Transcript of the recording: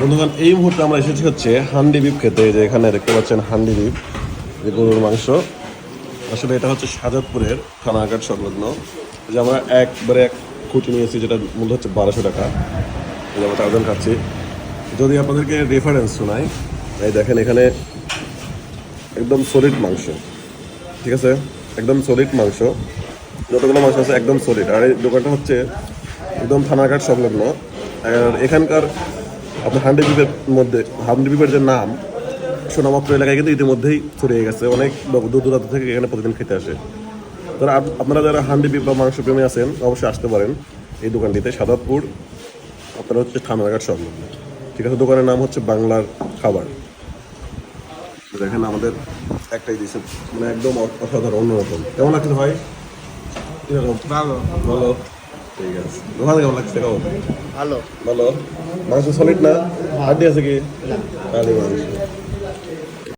বন্ধুগণ, এই মুহূর্তে আমরা এসেছি হচ্ছে হান্ডি বিপ খেতে। যে এখানে দেখতে পাচ্ছেন হান্ডি বিপ যে গরুর মাংস। আসলে এটা হচ্ছে শাহজাদপুরের থানাঘাট সংলগ্ন। যে আমরা একবারে এক কুটি নিয়েছি যেটা মূল্য হচ্ছে বারোশো টাকা। যে আমরা চারজন খাচ্ছি। যদি আপনাদেরকে রেফারেন্স শোনাই, এই দেখেন এখানে একদম সলিড মাংস। ঠিক আছে? একদম সলিড মাংস। যতগুলো মাংস আছে একদম সলিড আর এই দোকানটা হচ্ছে একদম থানাঘাট সংলগ্ন। আর এখানকার আপনার হান্ডি বিপের মধ্যে হান্ডি বিপের যে নাম সোনামাত্র এলাকায় কিন্তু ইতিমধ্যেই ছড়িয়ে গেছে। অনেক দূর দূরান্ত থেকে এখানে প্রতিদিন খেতে আসে। তারা আপ- আপনারা যারা হান্ডি বিপ বা মাংস প্রেমী আছেন অবশ্যই আসতে পারেন এই দোকানটিতে সাদাতপুর আপনার হচ্ছে থানাঘাট সংলগ্ন। ঠিক আছে দোকানের নাম হচ্ছে বাংলার খাবার। দেখেন আমাদের একটাই দিয়েছে মানে একদম অসাধারণ অন্যরকম। কেমন লাগছে ভাই? ভালো। ভালো। ঠিক আছে। দোকানে কেমন লাগছে কেমন ভালো। ভালো। মাংস সলিড না? হাড্ডি আছে কি? না। মাংস।